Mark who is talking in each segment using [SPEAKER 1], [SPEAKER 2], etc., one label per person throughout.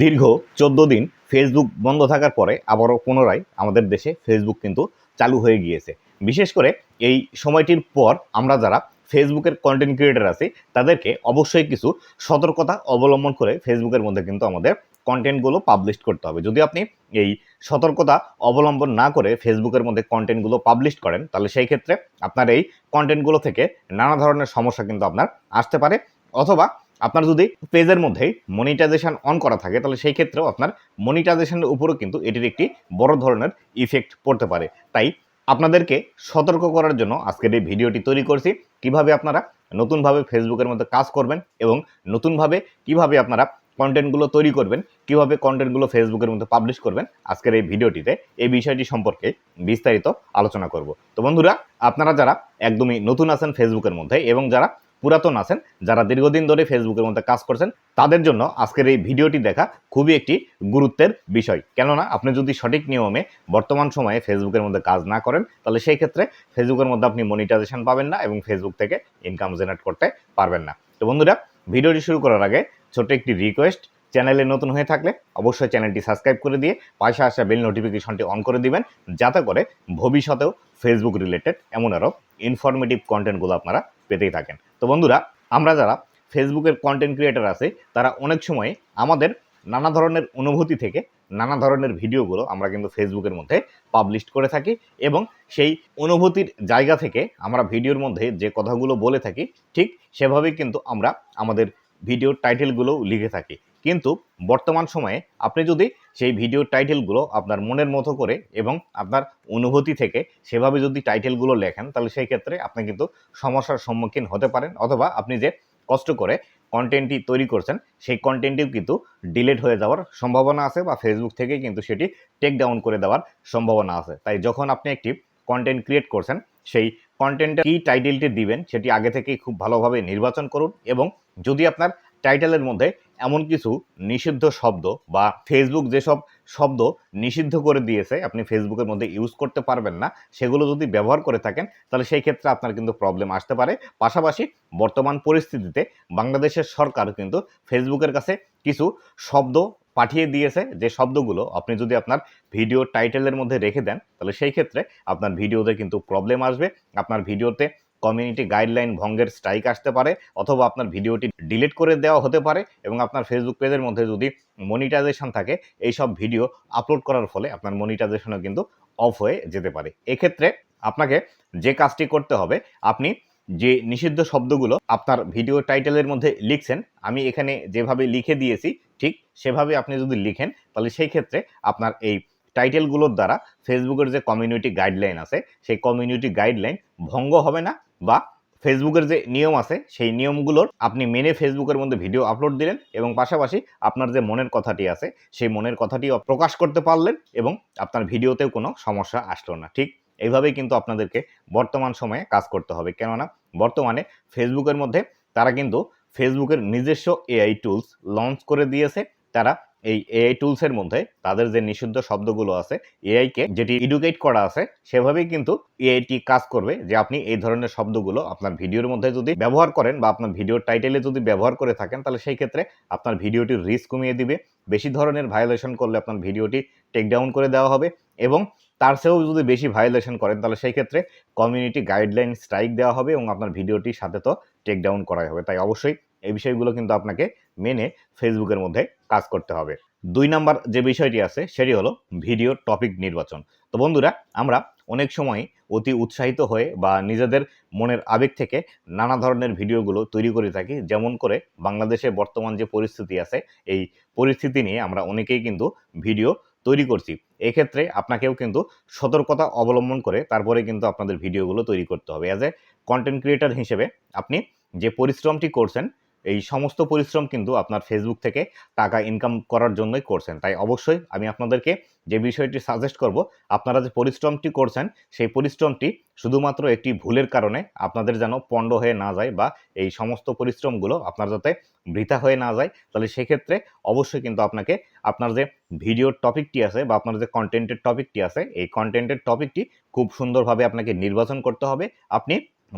[SPEAKER 1] দীর্ঘ চোদ্দ দিন ফেসবুক বন্ধ থাকার পরে আবারও পুনরায় আমাদের দেশে ফেসবুক কিন্তু চালু হয়ে গিয়েছে। বিশেষ করে এই সময়টির পর আমরা যারা ফেসবুকের কন্টেন্ট ক্রিয়েটার আছি, তাদেরকে অবশ্যই কিছু সতর্কতা অবলম্বন করে ফেসবুকের মধ্যে কিন্তু আমাদের কন্টেন্টগুলো পাবলিশ করতে হবে। যদি আপনি এই সতর্কতা অবলম্বন না করে ফেসবুকের মধ্যে কন্টেন্টগুলো পাবলিশ করেন, তাহলে সেই ক্ষেত্রে আপনার এই কন্টেন্টগুলো থেকে নানা ধরনের সমস্যা কিন্তু আপনার আসতে পারে। অথবা আপনার যদি পেজের মধ্যেই মনিটাইজেশন অন করা থাকে, তাহলে সেই ক্ষেত্রেও আপনার মনিটাইজেশনের উপরও কিন্তু এটির একটি বড় ধরনের ইফেক্ট পড়তে পারে। তাই আপনাদেরকে সতর্ক করার জন্য আজকের এই ভিডিওটি তৈরি করছি। কীভাবে আপনারা নতুনভাবে ফেসবুকের মধ্যে কাজ করবেন এবং নতুনভাবে কীভাবে আপনারা কন্টেন্টগুলো তৈরি করবেন, কীভাবে কন্টেন্টগুলো ফেসবুকের মধ্যে পাবলিশ করবেন, আজকের এই ভিডিওটিতে এই বিষয়টি সম্পর্কে বিস্তারিত আলোচনা করব। তো বন্ধুরা, আপনারা যারা একদমই নতুন আছেন ফেসবুকের মধ্যে এবং যারা পুরাতন আছেন, যারা দীর্ঘদিন ধরে ফেসবুকের মধ্যে কাজ করছেন, তাদের জন্য আজকের এই ভিডিওটি দেখা খুবই একটি গুরুত্বের বিষয়। কেননা, আপনি যদি সঠিক নিয়মে বর্তমান সময়ে ফেসবুকের মধ্যে কাজ না করেন, তাহলে সেই ক্ষেত্রে ফেসবুকের মধ্যে আপনি মনিটাইজেশন পাবেন না এবং ফেসবুক থেকে ইনকাম জেনারেট করতে পারবেন না। তো বন্ধুরা, ভিডিওটি শুরু করার আগে ছোট্ট একটি রিকোয়েস্ট চ্যানেলে নতুন হয়ে থাকলে অবশ্যই চ্যানেলটি সাবস্ক্রাইব করে দিয়ে পাশে আসা বেল নোটিফিকেশনটি অন করে দিবেন, যাতে করে ভবিষ্যতেও ফেসবুক রিলেটেড এমন আরও ইনফরমেটিভ কন্টেন্টগুলো আপনারা পেতেই থাকেন। তো বন্ধুরা, আমরা যারা ফেসবুকের কন্টেন্ট ক্রিয়েটার আছে, তারা অনেক সময় আমাদের নানা ধরনের অনুভূতি থেকে নানা ধরনের ভিডিওগুলো আমরা কিন্তু ফেসবুকের মধ্যে পাবলিশ করে থাকি এবং সেই অনুভূতির জায়গা থেকে আমরা ভিডিওর মধ্যে যে কথাগুলো বলে থাকি, ঠিক সেভাবেই কিন্তু আমরা আমাদের ভিডিওর টাইটেলগুলোও লিখে থাকি। কিন্তু বর্তমান সময়ে আপনি যদি সেই ভিডিও টাইটেলগুলো আপনার মনের মতো করে এবং আপনার অনুভূতি থেকে সেভাবে যদি টাইটেলগুলো লেখেন, তাহলে সেই ক্ষেত্রে আপনি কিন্তু সমস্যার সম্মুখীন হতে পারেন অথবা আপনি যে কষ্ট করে কন্টেন্টটি তৈরি করছেন, সেই কন্টেন্টটিও কিন্তু ডিলেট হয়ে যাওয়ার সম্ভাবনা আছে বা ফেসবুক থেকে কিন্তু সেটি টেক ডাউন করে দেওয়ার সম্ভাবনা আছে। তাই যখন আপনি একটি কন্টেন্ট ক্রিয়েট করছেন, সেই কন্টেন্টের কী টাইটেলটি দিবেন, সেটি আগে থেকেই খুব ভালোভাবে নির্বাচন করুন এবং যদি আপনার টাইটেলের মধ্যে এমন কিছু নিষিদ্ধ শব্দ বা ফেসবুক যেসব শব্দ নিষিদ্ধ করে দিয়েছে, আপনি ফেসবুকের মধ্যে ইউজ করতে পারবেন না, সেগুলো যদি ব্যবহার করে থাকেন, তাহলে সেই ক্ষেত্রে আপনার কিন্তু প্রবলেম আসতে পারে। পাশাপাশি বর্তমান পরিস্থিতিতে বাংলাদেশের সরকার কিন্তু ফেসবুকের কাছে কিছু শব্দ পাঠিয়ে দিয়েছে। যে শব্দগুলো আপনি যদি আপনার ভিডিও টাইটেলের মধ্যে রেখে দেন, তাহলে সেই ক্ষেত্রে আপনার ভিডিওতে কিন্তু প্রবলেম আসবে। আপনার ভিডিওতে কমিউনিটি গাইডলাইন ভঙ্গের স্ট্রাইক আসতে পারে, অথবা আপনার ভিডিওটি ডিলিট করে দেওয়া হতে পারে, এবং আপনার ফেসবুক পেজের মধ্যে যদি মনিটাইজেশন থাকে এই সব ভিডিও আপলোড করার ফলে আপনার মনিটাইজেশনও কিন্তু অফ হয়ে যেতে পারে। এক্ষেত্রে আপনাকে যে কাজটি করতে হবে, আপনি যে নিষিদ্ধ শব্দগুলো আপনার ভিডিও টাইটেলের মধ্যে লিখছেন, আমি এখানে যেভাবে লিখে দিয়েছি, ঠিক সেভাবে আপনি যদি লিখেন, তাহলে সেই ক্ষেত্রে আপনার এই টাইটেলগুলোর দ্বারা ফেসবুকের যে কমিউনিটি গাইডলাইন আছে, সেই কমিউনিটি গাইডলাইন ভঙ্গ হবে না বা ফেসবুকের যে নিয়ম আছে, সেই নিয়মগুলোর আপনি মেনে ফেসবুকের মধ্যে ভিডিও আপলোড দিলেন এবং পাশাপাশি আপনার যে মনের কথাটি আছে, সেই মনের কথাটি প্রকাশ করতে পারলেন এবং আপনার ভিডিওতেও কোনো সমস্যা আসলো না। ঠিক এইভাবেই কিন্তু আপনাদেরকে বর্তমান সময়ে কাজ করতে হবে। কেননা বর্তমানে ফেসবুকের মধ্যে তারা কিন্তু ফেসবুকের নিজস্ব এআই টুলস লঞ্চ করে দিয়েছে। তারা এই এআই টুলসের মধ্যে তাদের যে নিষিদ্ধ শব্দগুলো আছে এআইকে যেটি এডুকেট করা আছে, সেভাবেই কিন্তু এআইটি কাজ করবে যে আপনি এই ধরনের শব্দগুলো আপনার ভিডিওর মধ্যে যদি ব্যবহার করেন বা আপনার ভিডিওর টাইটেলে যদি ব্যবহার করে থাকেন, তাহলে সেই ক্ষেত্রে আপনার ভিডিওটির রিস্ক কমিয়ে দিবে। বেশি ধরনের ভায়োলেশন করলে আপনার ভিডিওটি টেক ডাউন করে দেওয়া হবে এবং তার চেয়েও যদি বেশি ভায়োলেশন করেন, তাহলে সেই ক্ষেত্রে কমিউনিটি গাইডলাইন স্ট্রাইক দেওয়া হবে এবং আপনার ভিডিওটির সাথে তো টেক ডাউন করাই হবে। তাই অবশ্যই এই বিষয়গুলো কিন্তু আপনাকে মেনে ফেসবুকের মধ্যে কাজ করতে হবে। দুই নাম্বার যে বিষয়টি আছে, সেটি হলো ভিডিও টপিক নির্বাচন। তো বন্ধুরা, আমরা অনেক সময় অতি উৎসাহিত হয়ে বা নিজেদের মনের আবেগ থেকে নানা ধরনের ভিডিওগুলো তৈরি করে থাকি। যেমন করে বাংলাদেশে বর্তমান যে পরিস্থিতি আছে, এই পরিস্থিতি নিয়ে আমরা অনেকেই কিন্তু ভিডিও তৈরি করছি। এক্ষেত্রে আপনাকেও কিন্তু সতর্কতা অবলম্বন করে তারপরে কিন্তু আপনাদের ভিডিওগুলো তৈরি করতে হবে। অ্যাজ এ কন্টেন্ট ক্রিয়েটার হিসেবে আপনি যে পরিশ্রমটি করছেন এই সমস্ত পরিশ্রম কিন্তু আপনার ফেসবুক থেকে টাকা ইনকাম করার জন্যই করছেন। তাই অবশ্যই আমি আপনাদেরকে যে বিষয়টি সাজেস্ট করব, আপনারা যে পরিশ্রমটি করছেন, সেই পরিশ্রমটি শুধুমাত্র একটি ভুলের কারণে আপনাদের যেন পণ্ড হয়ে না যায় বা এই সমস্ত পরিশ্রমগুলো আপনার যাতে বৃথা হয়ে না যায়, তাহলে সেক্ষেত্রে অবশ্যই কিন্তু আপনাকে আপনার যে ভিডিওর টপিকটি আছে বা আপনার যে কন্টেন্টের টপিকটি আছে, এই কন্টেন্টের টপিকটি খুব সুন্দরভাবে আপনাকে নির্বাচন করতে হবে। আপনি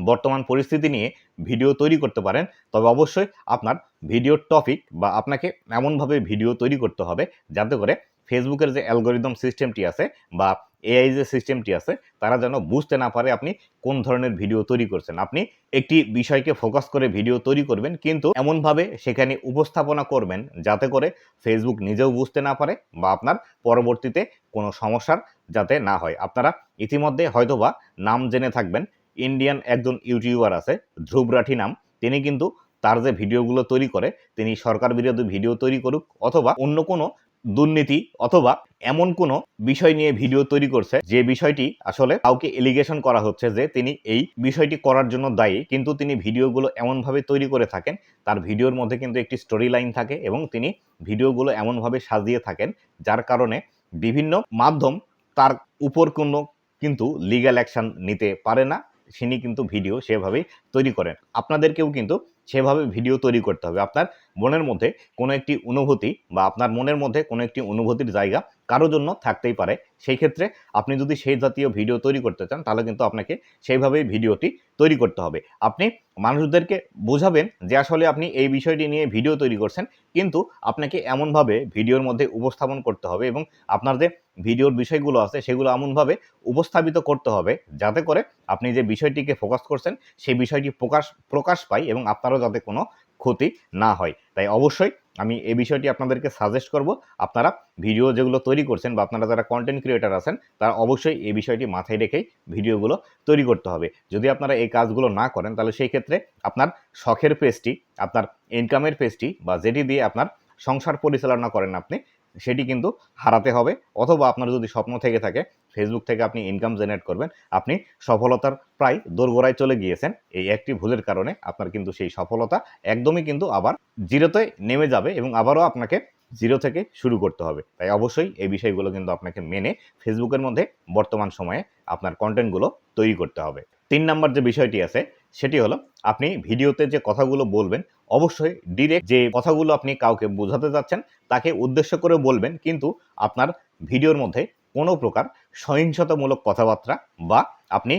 [SPEAKER 1] বর্তমান পরিস্থিতি নিয়ে ভিডিও তৈরি করতে পারেন। তবে অবশ্যই আপনার ভিডিওর টপিক বা আপনাকে এমনভাবে ভিডিও তৈরি করতে হবে যাতে করে ফেসবুকের যে অ্যালগোরিদম সিস্টেমটি আছে বা এআই যে সিস্টেমটি আছে, তারা যেন বুঝতে না পারে আপনি কোন ধরনের ভিডিও তৈরি করছেন। আপনি একটি বিষয়কে ফোকাস করে ভিডিও তৈরি করবেন, কিন্তু এমনভাবে সেখানে উপস্থাপনা করবেন যাতে করে ফেসবুক নিজেও বুঝতে না পারে বা আপনার পরবর্তীতে কোনো সমস্যার যাতে না হয়। আপনারা ইতিমধ্যে হয়তোবা নাম জেনে থাকবেন ইন্ডিয়ান একজন ইউটিউবার আছে, ধ্রুব রাঠি নাম। তিনি কিন্তু তার যে ভিডিওগুলো তৈরি করে, তিনি সরকার বিরোধী ভিডিও তৈরি করুক অথবা অন্য কোনো দুর্নীতি অথবা এমন কোনো বিষয় নিয়ে ভিডিও তৈরি করছে, যে বিষয়টি আসলে কাউকে এলিগেশন করা হচ্ছে যে তিনি এই বিষয়টি করার জন্য দায়ী, কিন্তু তিনি ভিডিওগুলো এমনভাবে তৈরি করে থাকেন, তার ভিডিওর মধ্যে কিন্তু একটি স্টোরি লাইন থাকে এবং তিনি ভিডিওগুলো এমনভাবে সাজিয়ে থাকেন, যার কারণে বিভিন্ন মাধ্যম তার উপর কোনো কিন্তু লিগ্যাল অ্যাকশন নিতে পারে না। তিনি কিন্তু ভিডিও সেভাবেই তৈরি করেন। আপনাদেরকেও কিন্তু সেভাবে ভিডিও তৈরি করতে হবে। আপনার মনের মধ্যে কোনো একটি অনুভূতি বা আপনার মনের মধ্যে কোনো একটি অনুভূতির জায়গা কারোর জন্য থাকতেই পারে। সেই ক্ষেত্রে আপনি যদি সেই জাতীয় ভিডিও তৈরি করতে চান, তাহলে কিন্তু আপনাকে সেইভাবেই ভিডিওটি তৈরি করতে হবে। আপনি মানুষদেরকে বোঝাবেন যে আসলে আপনি এই বিষয়টি নিয়ে ভিডিও তৈরি করছেন, কিন্তু আপনাকে এমনভাবে ভিডিওর মধ্যে উপস্থাপন করতে হবে এবং আপনার যে ভিডিওর বিষয়গুলো আছে, সেগুলো এমনভাবে উপস্থাপিত করতে হবে যাতে করে আপনি যে বিষয়টিকে ফোকাস করছেন, সেই বিষয়টি প্রকাশ প্রকাশ পায় এবং আপনারও যাতে কোনো ক্ষতি না হয়। তাই অবশ্যই আমি এই বিষয়টি আপনাদেরকে সাজেস্ট করব। আপনারা ভিডিও যেগুলো তৈরি করছেন বা আপনারা যারা কন্টেন্ট ক্রিয়েটার আছেন, তারা অবশ্যই এই বিষয়টি মাথায় রেখেই ভিডিওগুলো তৈরি করতে হবে। যদি আপনারা এই কাজগুলো না করেন, তাহলে সেই ক্ষেত্রে আপনার শখের পেজটি আপনার ইনকামের পেজটি বা যেটি দিয়ে আপনার সংসার পরিচালনা করেন আপনি সেটি কিন্তু হারাতে হবে। অথবা আপনার যদি স্বপ্ন থেকে থাকে ফেসবুক থেকে আপনি ইনকাম জেনারেট করবেন, আপনি সফলতার প্রায় দোরগোড়ায় চলে গিয়েছেন। এই একটি ভুলের কারণে আপনার কিন্তু সেই সফলতা একদমই কিন্তু আবার জিরোতে নেমে যাবে এবং আবারও আপনাকে জিরো থেকে শুরু করতে হবে। তাই অবশ্যই এই বিষয়গুলো কিন্তু আপনাকে মেনে ফেসবুকের মধ্যে বর্তমান সময়ে আপনার কন্টেন্টগুলো তৈরি করতে হবে। তিন নম্বর যে বিষয়টি আছে, সেটি হলো আপনি ভিডিওতে যে কথাগুলো বলবেন, অবশ্যই ডিরেক্ট যে কথাগুলো আপনি কাউকে বোঝাতে যাচ্ছেন, তাকে উদ্দেশ্য করে বলবেন, কিন্তু আপনার ভিডিওর মধ্যে কোনো প্রকার সহিংসতামূলক কথাবার্তা বা আপনি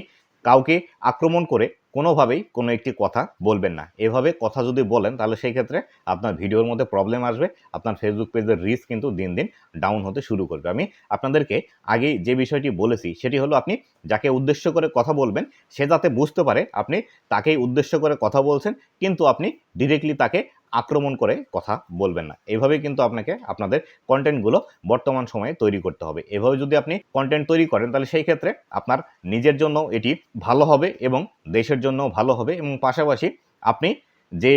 [SPEAKER 1] কাউকে আক্রমণ করে কোনোভাবেই কোনো একটি কথা বলবেন না। এভাবে কথা যদি বলেন, তাহলে সেই ক্ষেত্রে আপনার ভিডিওর মধ্যে প্রবলেম আসবে, আপনার ফেসবুক পেজের রিস্ক কিন্তু দিন দিন ডাউন হতে শুরু করবে। আমি আপনাদেরকে আগেই যে বিষয়টি বলেছি, সেটি হলো আপনি যাকে উদ্দেশ্য করে কথা বলবেন, সে যাতে বুঝতে পারে আপনি তাকেই উদ্দেশ্য করে কথা বলছেন, কিন্তু আপনি ডিরেক্টলি তাকে আক্রমণ করে কথা বলবেন না। এভাবে কিন্তু আপনাকে আপনাদের কন্টেন্টগুলো বর্তমান সময়ে তৈরি করতে হবে। এভাবে যদি আপনি কন্টেন্ট তৈরি করেন, তাহলে সেই ক্ষেত্রে আপনার নিজের জন্য এটি ভালো হবে এবং দেশের জন্য ভালো হবে এবং পাশাপাশি আপনি যে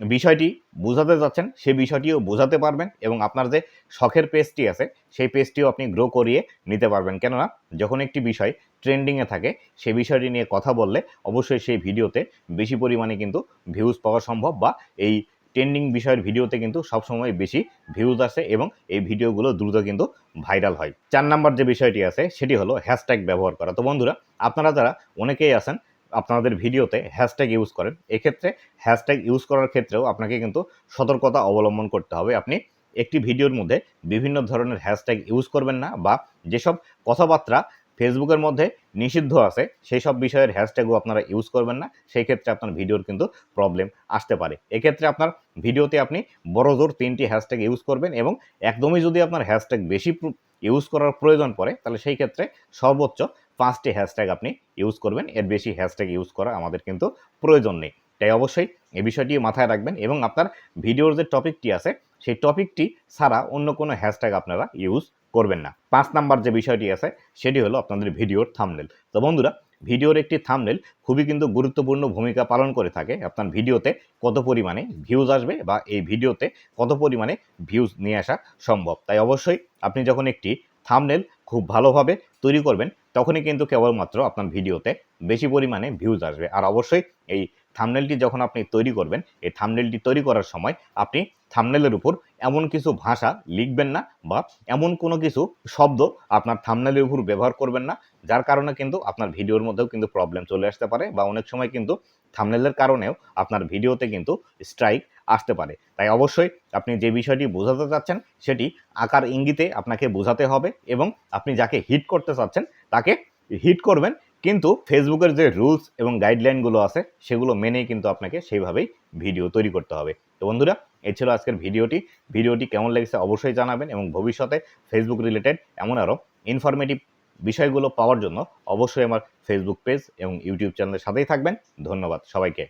[SPEAKER 1] বিষয়টি বোঝাতে যাচ্ছেন সেই বিষয়টিও বোঝাতে পারবেন এবং আপনার যে শখের পেজটি আছে, সেই পেজটিও আপনি গ্রো করিয়ে নিতে পারবেন। কেননা, যখন একটি বিষয় ট্রেন্ডিংয়ে থাকে সেই বিষয়টি নিয়ে কথা বললে অবশ্যই সেই ভিডিওতে বেশি পরিমাণে কিন্তু ভিউজ পাওয়া সম্ভব বা এই ট্রেন্ডিং বিষয়ের ভিডিওতে কিন্তু সবসময় বেশি ভিউজ আসে এবং এই ভিডিওগুলো দ্রুত কিন্তু ভাইরাল হয়। চার নাম্বার যে বিষয়টি আছে, সেটি হলো হ্যাশট্যাগ ব্যবহার করা। তো বন্ধুরা, আপনারা যারা অনেকেই আছেন, আপনাদের ভিডিওতে হ্যাশট্যাগ ইউজ করেন, এক্ষেত্রে হ্যাশট্যাগ ইউজ করার ক্ষেত্রেও আপনাকে কিন্তু সতর্কতা অবলম্বন করতে হবে। আপনি একটি ভিডিওর মধ্যে বিভিন্ন ধরনের হ্যাশট্যাগ ইউজ করবেন না বা যেসব কথাবার্তা ফেসবুকের মধ্যে নিষিদ্ধ আছে। সেই সব বিষয়ের হ্যাশট্যাগও আপনারা ইউজ করবেন না। সেই ক্ষেত্রে আপনার ভিডিওর কিন্তু প্রবলেম আসতে পারে। এক্ষেত্রে আপনার ভিডিওতে আপনি বড় জোর তিনটি হ্যাশট্যাগ ইউজ করবেন এবং একদমই যদি আপনার হ্যাশট্যাগ বেশি ইউজ করার প্রয়োজন পড়ে, তাহলে সেই ক্ষেত্রে সর্বোচ্চ পাঁচটি হ্যাশট্যাগ আপনি ইউজ করবেন। এর বেশি হ্যাশট্যাগ ইউজ করা আমাদের কিন্তু প্রয়োজন নেই। তাই অবশ্যই এই বিষয়টি মাথায় রাখবেন এবং আপনার ভিডিওর যে টপিকটি আছে, সেই টপিকটি ছাড়া অন্য কোনো হ্যাশট্যাগ আপনারা ইউজ করবেন না। পাঁচ নাম্বার যে বিষয়টি আছে, সেটি হলো আপনাদের ভিডিওর থামনেল তো বন্ধুরা, ভিডিওর একটি থামনেল খুবই কিন্তু গুরুত্বপূর্ণ ভূমিকা পালন করে থাকে। আপনার ভিডিওতে কত পরিমাণে ভিউজ আসবে বা এই ভিডিওতে কত পরিমাণে ভিউজ নিয়ে আসা সম্ভব। তাই অবশ্যই আপনি যখন একটি থামনেল খুব ভালোভাবে তৈরি করবেন, তখনই কিন্তু কেবলমাত্র আপনার ভিডিওতে বেশি পরিমাণে ভিউজ আসবে। আর অবশ্যই এই থামনেলটি যখন আপনি তৈরি করবেন, এই থামনেলটি তৈরি করার সময় আপনি থামনেলের উপর এমন কিছু ভাষা লিখবেন না বা এমন কোনো কিছু শব্দ আপনার থামনেলের উপর ব্যবহার করবেন না, যার কারণে কিন্তু আপনার ভিডিওর মধ্যেও কিন্তু প্রবলেম চলে আসতে পারে বা অনেক সময় কিন্তু থামনেলের কারণেও আপনার ভিডিওতে কিন্তু স্ট্রাইক আসতে পারে। তাই অবশ্যই আপনি যে বিষয়টি বোঝাতে চাচ্ছেন, সেটি আকার ইঙ্গিতে আপনাকে বোঝাতে হবে এবং আপনি যাকে হিট করতে চাচ্ছেন, তাকে হিট করবেন কিন্তু ফেসবুকের যে রুলস এবং গাইডলাইনগুলো আছে, সেগুলো মেনেই কিন্তু আপনাকে সেইভাবেই ভিডিও তৈরি করতে হবে। তো বন্ধুরা, এই ছিল আজকের ভিডিওটি। ভিডিওটি কেমন লেগেছে অবশ্যই জানাবেন এবং ভবিষ্যতে ফেসবুক রিলেটেড এমন আরও ইনফরমেটিভ বিষয়গুলো পাওয়ার জন্য অবশ্যই আমার ফেসবুক পেজ এবং ইউটিউব চ্যানেলের সাথেই থাকবেন। ধন্যবাদ সবাইকে।